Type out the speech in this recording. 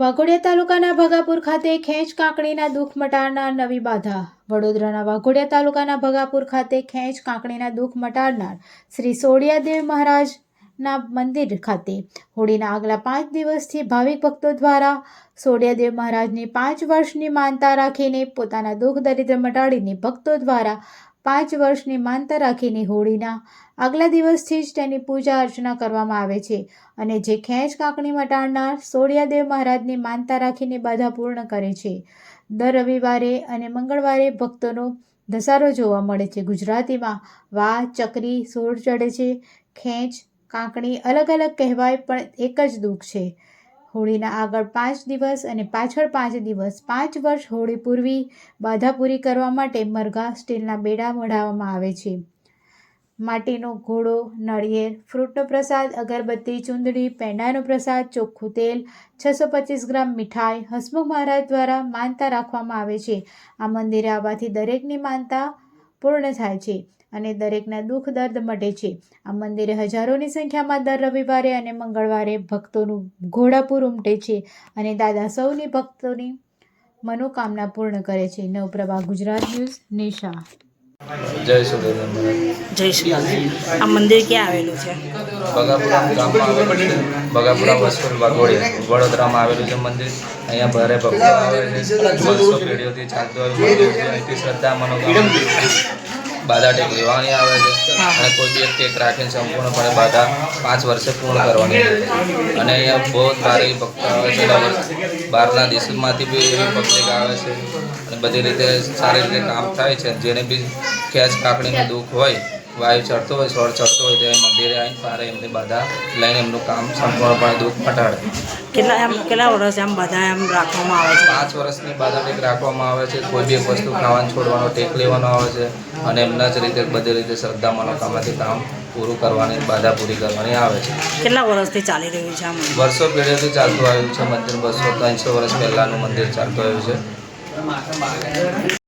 વાઘોડિયા તાલુકાના ભગાપુર ખાતે ખેંચ કાંકણીના દુઃખ મટાડનાર નવી બાધા. વડોદરાના વાઘોડિયા તાલુકાના ભગાપુર ખાતે ખેંચ કાંકણીના દુઃખ મટાડનાર શ્રી સોડિયાદેવ મહારાજના મંદિર ખાતે. હોળીના આગલા પાંચ દિવસથી ભાવિક ભક્તો દ્વારા સોડિયાદેવ મહારાજની પાંચ વર્ષની માનતા રાખીને પોતાના દુઃખ દરિદ્ર મટાડીને ભક્તો દ્વારા પાંચ વર્ષની માનતા રાખીને હોળીના આગલા દિવસથી જ તેની પૂજા અર્ચના કરવામાં આવે છે અને જે ખેંચ કાંકણી મટાડનાર સોડિયાદેવ મહારાજની માનતા રાખીને બાધા પૂર્ણ કરે છે. દર રવિવારે અને મંગળવારે ભક્તોનો ધસારો જોવા મળે છે. ગુજરાતીમાં વા ચકરી, સોળ ચડે છે. ખેંચ કાંકણી અલગ અલગ કહેવાય પણ એક જ દુઃખ છે. હોળીના આગળ પાંચ દિવસ અને પાછળ પાંચ દિવસ, પાંચ વર્ષ હોળી પૂર્વી બાધા પૂરી કરવા માટે મરઘા સ્ટીલના બેડા મઢાવવામાં આવે છે. માટીનો ઘોડો, નળિયેર, ફ્રૂટનો પ્રસાદ, અગરબત્તી, ચૂંદડી, પેંડાનો પ્રસાદ, ચોખ્ખું તેલ, છસો પચીસ ગ્રામ મીઠાઈ, હસમુખ મહારાજ દ્વારા માનતા રાખવામાં આવે છે. આ મંદિરે આવવાથી દરેકની માનતા પૂર્ણ થાય છે અને દરેકના દુઃખ દર્દ મટે છે. આ મંદિરે હજારોની સંખ્યામાં દર રવિવારે અને મંગળવારે ભક્તોનું ઘોડાપુર ઉમટે છે અને દાદા સૌની ભક્તોની મનોકામના પૂર્ણ કરે છે. નવપ્રભા, ગુજરાત ન્યૂઝ, નિશા. જય સુરેન્દ્ર જય શ્રી આ મંદિર ક્યાં આવેલું છે બગાપુરા ગામમાં આવેલું છે બગાપુરા વસ્તુલ વાઘોડિયા વડોદરામાં આવેલું છે મંદિર અહીંયા ભારે ભક્તો આવે છે વર્ષો પેઢીઓથી ચાલતું આવ્યું મંદિર છે અહીંથી શ્રદ્ધા મનોકામના બાધા ટેક લેવાની આવે છે અને કોઈ બી એક ટેક રાખીને સંપૂર્ણપણે બાધા પાંચ વર્ષે પૂર્ણ કરવાની છે. અને અહીંયા બહુ સારી ભક્ત આવે છે. બહારના દેશોમાંથી બી એવી પબ્લિક આવે છે અને બધી રીતે સારી રીતે કામ થાય છે. જેને બી ખેંચ કાકડીનું દુઃખ હોય વાયુ ચડતો હોય સ્વર ચડતો હોય તે મંદિરે આવીને પારે એમને બધા લઈને એમનું કામ સંપૂર્ણપણે દુઃખ મટાડે કેટલા એમ કેટલા વર્ષ એમ બધા એમ રાખવામાં આવે છે? પાંચ વર્ષની બધા ટેક રાખવામાં આવે છે કોઈ બી એક વસ્તુ ખાવાનું છોડવાનો ટેક લેવાનો આવે છે અને એમના જ રીતે બધી રીતે શ્રદ્ધા મનોકામનાથી કામ પૂરું કરવાની બાધા પૂરી કરવાની આવે છે. કેટલા વર્ષથી ચાલી રહ્યું છે આમ? વર્ષો પેઢીઓથી ચાલતું આવ્યું છે મંદિર બસો ત્રણસો વર્ષ પહેલાંનું મંદિર ચાલતું આવ્યું છે.